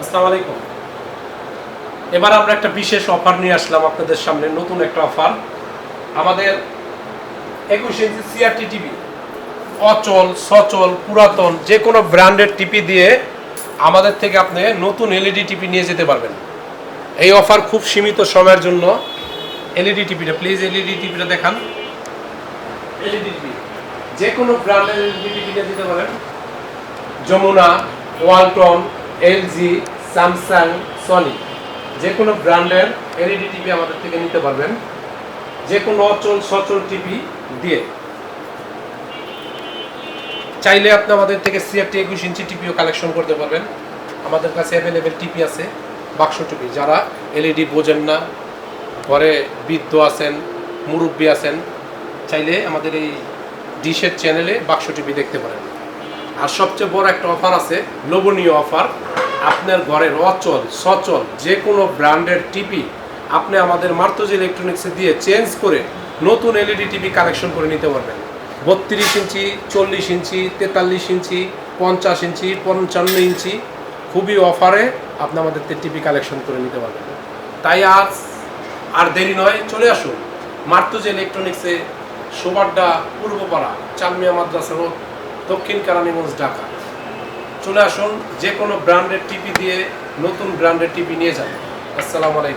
আসসালামু আলাইকুম। এবার আমরা একটা বিশেষ অফার নিয়ে আসলাম আপনাদের সামনে, নতুন একটা অফার আমাদের একুশ ইঞ্চি সিআরটি টিভি অচল, সচল, পুরাতন যে কোনো ব্র্যান্ডের টিভি দিয়ে আমাদের থেকে আপনি নতুন এলইডি টিভি নিয়ে যেতে পারবেন। এই অফার খুব সীমিত সময়ের জন্য এলইডি টিভিটা প্লিজ এলইডি টিভিটা দেখান। এলইডি টিভি যে কোনো ব্র্যান্ডের এলইডি টিভি নিয়ে যেতে পারেন। Jamuna, Walton LG, Samsung, Sony. যে কোনো ব্র্যান্ডের এলইডি টিভি আমাদের থেকে নিতে পারবেন। যে কোনো অচল, সচল টিভি দিয়ে। চাইলে আপনি আমাদের থেকে সিআরটি একুশ ইঞ্চি টিভিও কালেকশন করতে পারবেন। আমাদের কাছে অ্যাভেলেবেল টিভি আছে, বাক্স টিভি। যারা এলইডি বোঝেন না, ঘরে বৃদ্ধ আছেন, মুরব্বী আছেন, চাইলে আমাদের এই ডিশের চ্যানেলে বাক্স টিভি দেখতে পারেন। আর সবচেয়ে বড় একটা অফার আছে, লোভনীয় অফার আপনার ঘরের অচল সচল, যে কোনো ব্র্যান্ডের টিভি আপনি আমাদের মার্তজ ইলেকট্রনিক্সে দিয়ে চেঞ্জ করে নতুন এলইডি টিভি কালেকশন করে নিতে পারবেন। বত্রিশ ইঞ্চি, চল্লিশ ইঞ্চি, তেতাল্লিশ ইঞ্চি, পঞ্চাশ ইঞ্চি, পঞ্চান্ন ইঞ্চি, খুবই অফারে আপনি আমাদের টিভি কালেকশন করে নিতে পারবেন। তাই আজ আর দেরি নয়, চলে আসুন মার্তুজ ইলেকট্রনিক্সে সোবাড্ডা, পূর্বপাড়া চালমিয়া মাদ্রাসা রোড, দক্ষিণ কারানীগঞ্জ, ঢাকা। চলে আসুন যে কোনো ব্র্যান্ডের টিভি দিয়ে নতুন ব্র্যান্ডের টিভি নিয়ে যান। আসসালামু আলাইকুম।